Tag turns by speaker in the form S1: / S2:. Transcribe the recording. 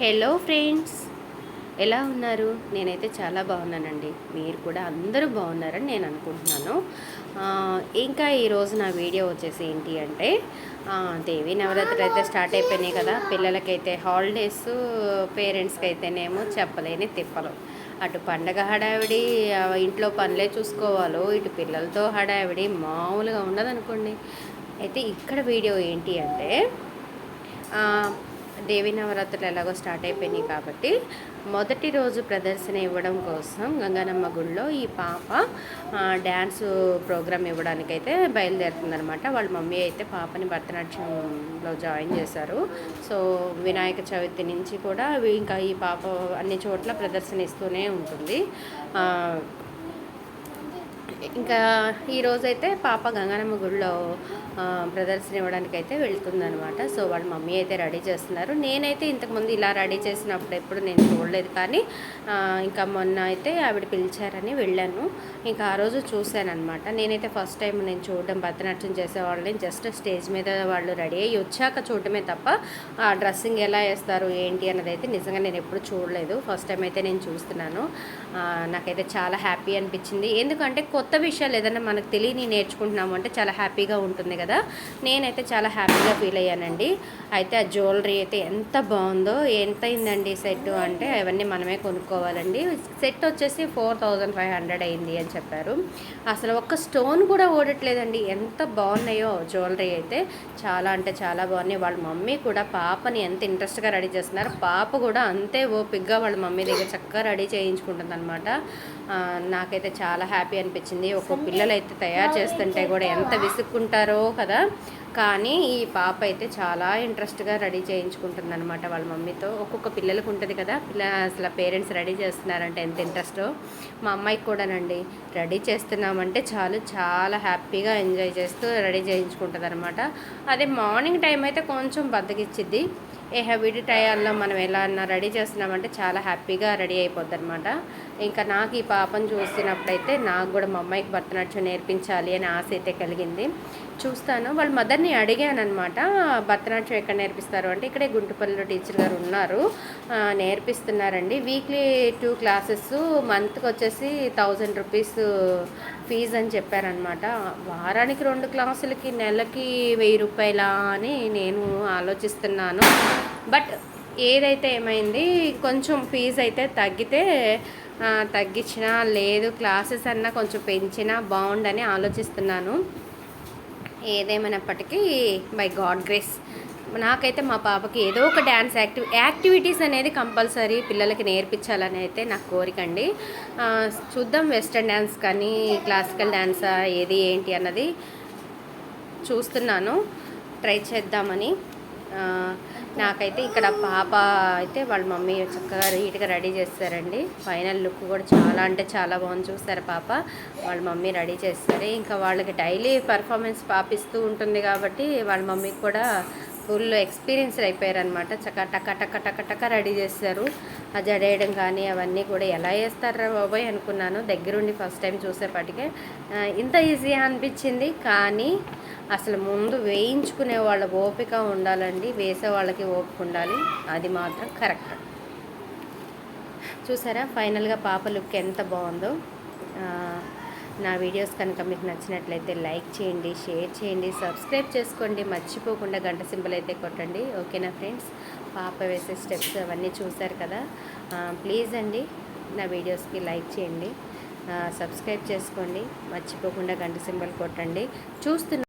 S1: Hello friends ఎలా ఉన్నారు? నేనైతే చాలా బాగున్నానండి. మీరు కూడా అందరూ బాగున్నారని నేను అనుకుంటున్నాను. ఇంకా ఈరోజు నా వీడియో వచ్చేసి ఏంటి అంటే దేవి నవరాత్రులు అయితే స్టార్ట్ అయిపోయినాయి కదా. పిల్లలకైతే హాలిడేస్ పేరెంట్స్కి అయితేనేమో చెప్పలేని తిప్పలు. అటు పండగ హడావిడి ఇంట్లో పనులే చూసుకోవాలో ఇటు పిల్లలతో హడావిడి మామూలుగా ఉండదనుకోండి. అయితే ఇక్కడ వీడియో ఏంటి అంటే దేవి నవరాత్రులు ఎలాగో స్టార్ట్ అయిపోయినాయి కాబట్టి మొదటి రోజు ప్రదర్శన ఇవ్వడం కోసం గంగానమ్మ గుడిలో ఈ పాప డ్యాన్స్ ప్రోగ్రామ్ ఇవ్వడానికైతే బయలుదేరుతుందనమాట వాళ్ళ మమ్మీ అయితే పాపని భరతనాట్యంలో జాయిన్ చేశారు. సో వినాయక చవితి నుంచి కూడా ఇంకా ఈ పాప అన్ని చోట్ల ప్రదర్శన ఇస్తూనే ఉంటుంది. ఇంకా ఈరోజైతే పాప గంగానమ్మ గుడిలో ప్రదర్శన ఇవ్వడానికి అయితే వెళ్తుందనమాట సో వాళ్ళ మమ్మీ అయితే రెడీ చేస్తున్నారు. నేనైతే ఇంతకుముందు ఇలా రెడీ చేసినప్పుడు ఎప్పుడు నేను చూడలేదు కానీ ఇంకా మొన్న అయితే ఆవిడ పిలిచారని వెళ్ళాను. ఇంకా ఆ రోజు చూశానమాట నేనైతే ఫస్ట్ టైం నేను చూడడం భరతనాట్యం చేసేవాళ్ళని. జస్ట్ స్టేజ్ మీద వాళ్ళు రెడీ అయ్యి వచ్చాక చూడటమే తప్ప ఆ డ్రెస్సింగ్ ఎలా వేస్తారు ఏంటి అన్నది అయితే నిజంగా నేను ఎప్పుడు చూడలేదు. ఫస్ట్ టైం అయితే నేను చూస్తున్నాను. నాకైతే చాలా హ్యాపీ అనిపించింది. ఎందుకంటే కొత్త కొత్త విషయాలు ఏదైనా మనకు తెలియని నేర్చుకుంటున్నాము అంటే చాలా హ్యాపీగా ఉంటుంది కదా. నేనైతే చాలా హ్యాపీగా ఫీల్ అయ్యానండి. అయితే ఆ జ్యువెలరీ అయితే ఎంత బాగుందో ఎంత అయిందండి సెట్ అంటే అవన్నీ మనమే కొనుక్కోవాలండి. సెట్ వచ్చేసి ఫోర్ థౌజండ్ ఫైవ్ హండ్రెడ్ అయింది అని చెప్పారు. అసలు ఒక్క స్టోన్ కూడా ఓడట్లేదండి. ఎంత బాగున్నాయో జ్యువెలరీ అయితే. చాలా అంటే చాలా బాగున్నాయి. వాళ్ళ మమ్మీ కూడా పాపని ఎంత ఇంట్రెస్ట్గా రెడీ చేస్తున్నారు. పాప కూడా అంతే ఓపిక్గా వాళ్ళ మమ్మీ దగ్గర చక్కగా రెడీ చేయించుకుంటుంది అనమాట నాకైతే చాలా హ్యాపీ అనిపించింది. ఒక పిల్లలు అయితే తయారు చేస్తుంటే కూడా ఎంత విసుక్కుంటారో కదా. కానీ ఈ పాప అయితే చాలా ఇంట్రెస్ట్గా రెడీ చేయించుకుంటుంది అనమాట వాళ్ళ మమ్మీతో. ఒక్కొక్క పిల్లలకు ఉంటుంది కదా. పిల్ల అసలు పేరెంట్స్ రెడీ చేస్తున్నారంటే ఎంత ఇంట్రెస్టో. మా అమ్మాయికి కూడానండి. రెడీ చేస్తున్నామంటే చాలు. చాలా హ్యాపీగా ఎంజాయ్ చేస్తూ రెడీ చేయించుకుంటుంది అనమాట అదే మార్నింగ్ టైం అయితే కొంచెం బద్దకిచ్చిద్ది. ఏ హెవీడి టయాల్లో మనం ఎలా అన్నా రెడీ చేస్తున్నామంటే చాలా హ్యాపీగా రెడీ అయిపోద్ది అనమాట ఇంకా నాకు ఈ పాపను చూసినప్పుడైతే నాకు కూడా మా అమ్మాయికి భరతనాట్యం నేర్పించాలి అని ఆశ అయితే కలిగింది. చూస్తాను. వాళ్ళ మదర్ని అడిగాను అనమాట భరతనాట్యం ఎక్కడ నేర్పిస్తారు? అంటే ఇక్కడే గుంటుపల్లిలో టీచర్ గారు ఉన్నారు. నేర్పిస్తున్నారండి. వీక్లీ టూ క్లాసెస్ మంత్కి వచ్చేసి థౌజండ్ రూపీస్ ఫీజ్ అని చెప్పారనమాట వారానికి రెండు క్లాసులకి నెలకి వెయ్యి రూపాయలా అని నేను ఆలోచిస్తున్నాను. బట్ ఏదైతే ఏమైంది కొంచెం ఫీజు అయితే తగ్గితే తగ్గించినా లేదు క్లాసెస్ అన్నా కొంచెం పెంచినా బాగుండని ఆలోచిస్తున్నాను. ఏదేమైనప్పటికీ బై గాడ్ గ్రేస్. నాకైతే మా పాపకి ఏదో ఒక డ్యాన్స్ యాక్టివ్ యాక్టివిటీస్ అనేది కంపల్సరీ పిల్లలకి నేర్పించాలని అయితే నాకు కోరిక అండి. చూద్దాం వెస్ట్రన్ డ్యాన్స్ కానీ క్లాసికల్ డ్యాన్సా ఏది ఏంటి అన్నది చూస్తున్నాను. ట్రై చేద్దామని. నాకైతే ఇక్కడ పాప అయితే వాళ్ళ మమ్మీ చక్కగా నీట్గా రెడీ చేస్తారండి. ఫైనల్ లుక్ కూడా చాలా అంటే చాలా బాగుంది. చూస్తారు పాప? వాళ్ళ మమ్మీ రెడీ చేస్తారు. ఇంకా వాళ్ళకి డైలీ పర్ఫార్మెన్స్ పాపిస్తూ ఉంటుంది కాబట్టి వాళ్ళ మమ్మీకి కూడా ఫుల్ ఎక్స్పీరియన్స్ అయిపోయారనమాట చక్క టక టక టక టక రెడీ చేస్తారు. ఆ జడేయడం కానీ అవన్నీ కూడా ఎలా వేస్తారా బాబోయ్ అనుకున్నాను. దగ్గరుండి ఫస్ట్ టైం చూసేపాటికే. ఇంత ఈజీగా అనిపించింది. కానీ అసలు ముందు వేయించుకునే వాళ్ళ ఓపిక ఉండాలండి వేసే వాళ్ళకి ఓపిక ఉండాలి. అది మాత్రం కరెక్ట్. చూసారా? ఫైనల్గా పాప లుక్ ఎంత బాగుందో. నా వీడియోస్ కనుక మీకు నచ్చినట్లయితే లైక్ చేయండి షేర్ చేయండి సబ్స్క్రైబ్ చేసుకోండి. మర్చిపోకుండా గంట సింబల్ అయితే కొట్టండి. ఓకేనా ఫ్రెండ్స్? పాప వేసే స్టెప్స్ అవన్నీ చూసారు కదా. ప్లీజ్ అండి నా వీడియోస్కి లైక్ చేయండి. సబ్స్క్రైబ్ చేసుకోండి. మర్చిపోకుండా గంట సింబల్ కొట్టండి. చూస్తున్న